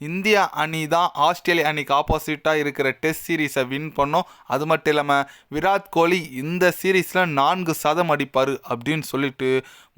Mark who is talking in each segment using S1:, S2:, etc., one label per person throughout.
S1: India அணி தான் Australia அணிக்கு ஆப்போசிட்டாக இருக்கிற டெஸ்ட் சீரீஸை வின் பண்ணோம். அது மட்டும் இல்லாமல் விராட் கோலி இந்த சீரீஸில் நான்கு சதம் அடிப்பார் அப்படின்னு சொல்லிட்டு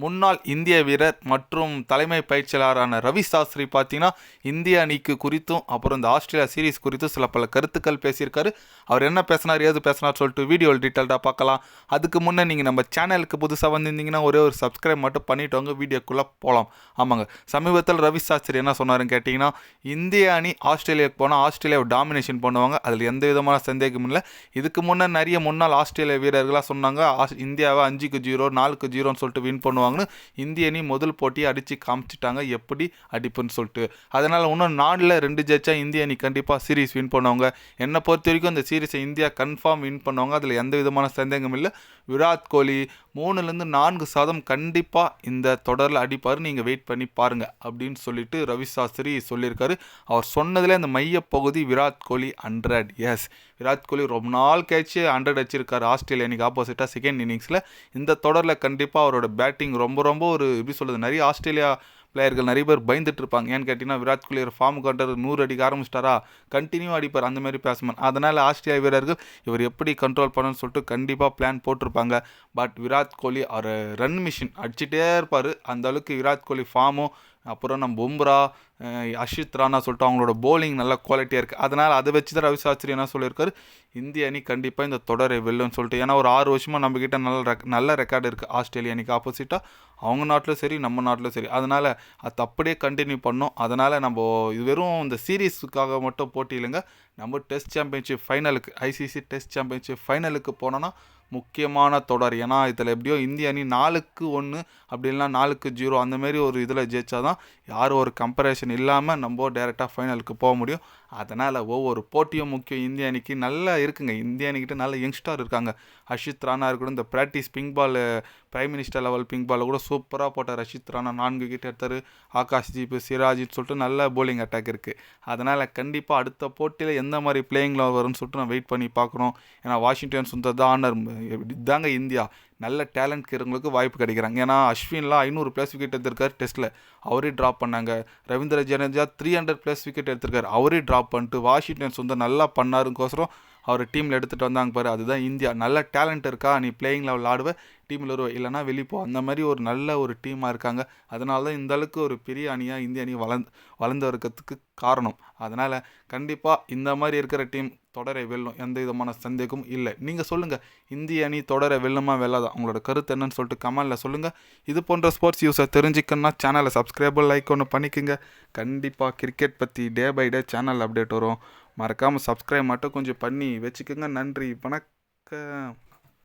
S1: முன்னாள் இந்திய வீரர் மற்றும் தலைமை பயிற்சியாளரான ரவி சாஸ்திரி பார்த்தீங்கன்னா இந்திய அணிக்கு குறித்தும் அப்புறம் இந்த ஆஸ்திரேலியா சீரீஸ் குறித்தும் சில பல கருத்துக்கள் பேசியிருக்காரு. அவர் என்ன பேசினார் ஏது பேசினார் சொல்லிட்டு வீடியோவில் டீட்டெயில்டாக பார்க்கலாம். அதுக்கு முன்னே நீங்கள் நம்ம சேனலுக்கு புதுசாக வந்திருந்தீங்கன்னா ஒரே ஒரு சப்ஸ்கிரைப் மட்டும் பண்ணிட்டு வாங்க. வீடியோக்குள்ளே போகலாம் ஆமாங்க. சமீபத்தில் ரவி சாஸ்திரி என்ன சொன்னாருன்னு கேட்டிங்கன்னா இந்திய அணி ஆஸ்திரேலியாவுக்கு போனால் ஆஸ்திரேலியாவை டாமினேஷன் பண்ணுவாங்க. அதில் எந்த விதமான சந்தேகமும் இல்லை. இதுக்கு முன்னே நிறைய முன்னாள் ஆஸ்திரேலியா வீரர்களாக சொன்னாங்க. ஆஸ் இந்தியாவை அஞ்சுக்கு ஜீரோ நாலுக்கு ஜீரோன்னு சொல்லிட்டு வின் பண்ணுவாங்கன்னு இந்திய அணி முதல் போட்டியை அடித்து காமிச்சிட்டாங்க. எப்படி? அடிப்புன்னு சொல்லிட்டு. அதனால் இன்னும் நாலில் ரெண்டு ஜெயிச்சா இந்திய அணி கண்டிப்பாக சீரீஸ் வின் பண்ணுவாங்க. என்னை பொறுத்த வரைக்கும் இந்த சீரீஸை இந்தியா கன்ஃபார்ம் வின் பண்ணுவாங்க. அதில் எந்த விதமான சந்தேகம் இல்லை. விராட் கோலி மூணுலேருந்து நான்கு சதம் கண்டிப்பாக இந்த தொடரில் அடிப்பார். நீங்கள் வெயிட் பண்ணி பாருங்கள் அப்படின்னு சொல்லிட்டு ரவி சாஸ்திரி சொல்லியிருக்காரு. அவர் சொன்னதில் இந்த மையப்பகுதி விராட் கோலி ஹண்ட்ரட் எஸ் விராட் கோலி ரொம்ப நாள் கழிச்சு ஹண்ட்ரட் அடிச்சிருக்கார் ஆஸ்திரேலியா இன்னைக்கு ஆப்போசிட்டாக செகண்ட் இன்னிங்ஸில் இந்த தொடரில் கண்டிப்பாக அவரோட பேட்டிங் ரொம்ப ரொம்ப ஒரு எப்படி சொல்கிறது நிறைய ஆஸ்திரேலியா பிளேயர்கள் நிறைய பேர் பயந்துட்டு இருப்பாங்க ஏன்னு கேட்டிங்கன்னா விராட் கோலி ஒரு ஃபார்ம் கண்டர் நூறு அடிக்க ஆரம்பிச்சிட்டாரா? கண்டினியூ அடிப்பார் அந்த மாதிரி பேட்ஸ்மேன். அதனால் ஆஸ்திரேலியா வீரர்கள் இவர் எப்படி கண்ட்ரோல் பண்ணணும்னு சொல்லிட்டு கண்டிப்பாக பிளான் போட்டிருப்பாங்க. பட் விராட் கோலி அவர் ரன் மிஷின் அடிச்சுட்டே இருப்பார். அந்த அளவுக்கு விராட் கோலி ஃபார்மும் அப்புறம் நம்ம பும்ரா அஷித் ராணா சொல்லிட்டு அவங்களோட போலிங் நல்ல குவாலிட்டியாக இருக்குது அதனால் அதை வச்சு தான் ரவி சாஸ்திரி என்ன சொல்லியிருக்காரு? இந்திய அணி கண்டிப்பாக இந்த தொடரை வெல்லும்னு சொல்லிட்டு ஏன்னா ஒரு ஆறு வருஷமாக நம்மக்கிட்ட நல்ல ரெக் நல்ல ரெக்கார்டு இருக்குது ஆஸ்திரேலியா அணிக்கு ஆப்போசிட்டாக அவங்க நாட்டிலும் சரி நம்ம நாட்டிலும் சரி. அதனால் அது அப்படியே கண்டினியூ பண்ணோம். அதனால் நம்ம இது வெறும் இந்த சீரீஸுக்காக மட்டும் போட்டி இல்லைங்க நம்ம டெஸ்ட் சாம்பியன்ஷிப் ஃபைனலுக்கு ஐசிசி டெஸ்ட் சாம்பியன்ஷிப் ஃபைனலுக்கு போனோன்னா முக்கியமான தொடர். ஏன்னா இதில் எப்படியோ இந்திய அணி நாலுக்கு ஒன்று அப்படி இல்லைனா நாலுக்கு ஜீரோ அந்தமாரி ஒரு இதில் ஜெயிச்சா தான் யாரும் ஒரு கம்பேரிஷன் இல்லாமல் நம்ம டேரெக்டாக ஃபைனலுக்கு போக முடியும். அதனால் ஒவ்வொரு போட்டியும் முக்கியம். இந்திய அணிக்கு நல்லா இருக்குங்க. இந்திய அணிக்கிட்ட நல்ல யங்ஸ்டார் இருக்காங்க. அஷித் ராணா இருக்கட்டும் இந்த practice pink ball prime minister level pink பாலில் கூட சூப்பராக போட்டார். ரஷித் ராணா நான்கு விக்கெட் எடுத்தார். ஆகாஷ் தீப் சிராஜின்னு சொல்லிட்டு நல்ல போலிங் அட்டாக் இருக்குது அதனால் கண்டிப்பாக அடுத்த போட்டியில் எந்த மாதிரி பிளேயிங் லெவல் வரும்னு சொல்லிட்டு நான் வெயிட் பண்ணி பார்க்குறோம் ஏன்னா வாஷிங்டன் சுந்தர் தான் ஆனர் இதாங்க இந்தியா. நல்ல டேலண்ட் இருக்கிறவங்களுக்கு வாய்ப்பு கிடைக்கிறாங்க. ஏன்னா அஸ்வின்லாம் ஐநூறு ப்ளஸ் விக்கெட் எடுத்திருக்காரு டெஸ்ட்டில் அவரே ட்ராப் பண்ணாங்க. Ravindra Jadeja three hundred plus wicket எடுத்திருக்காரு. அவரே ட்ராப் பண்ணிட்டு வாஷிங்டன் சுந்தர் நல்லா பண்ணாருங்கோசரம் அவர் டீமில் எடுத்துகிட்டு வந்தாங்க பாரு அதுதான் இந்தியா. நல்ல டேலண்ட் இருக்கா? நீ பிளேயிங் லெவல் ஆடுவ டீமில் வருவ. இல்லைனா வெளிப்போ அந்த மாதிரி ஒரு நல்ல ஒரு டீமாக இருக்காங்க. அதனால தான் இந்த அளவுக்கு ஒரு பெரிய அணியாக இந்திய அணி வளர்ந்து வளர்ந்து இருக்கிறதுக்கு காரணம். அதனால் கண்டிப்பாக இந்த மாதிரி இருக்கிற டீம் தொடரை வெல்லும் எந்த விதமான சந்தேகமும் இல்லை. நீங்கள் சொல்லுங்கள் இந்திய அணி தொடரை வெல்லுமா வெல்லாதா? உங்களோட கருத்து என்னன்னு சொல்லிட்டு கமெண்டில் சொல்லுங்கள் இது போன்ற ஸ்போர்ட்ஸ் யூஸை தெரிஞ்சுக்கணும்னா சேனலை சப்ஸ்கிரைபர் லைக் ஒன்று பண்ணிக்கோங்க. கண்டிப்பாக கிரிக்கெட் பற்றி day by day channel update வரும். மறக்காமல் சப்ஸ்கிரைப் மட்டும் கொஞ்சம் பண்ணி வச்சுக்கோங்க. நன்றி வணக்கம்.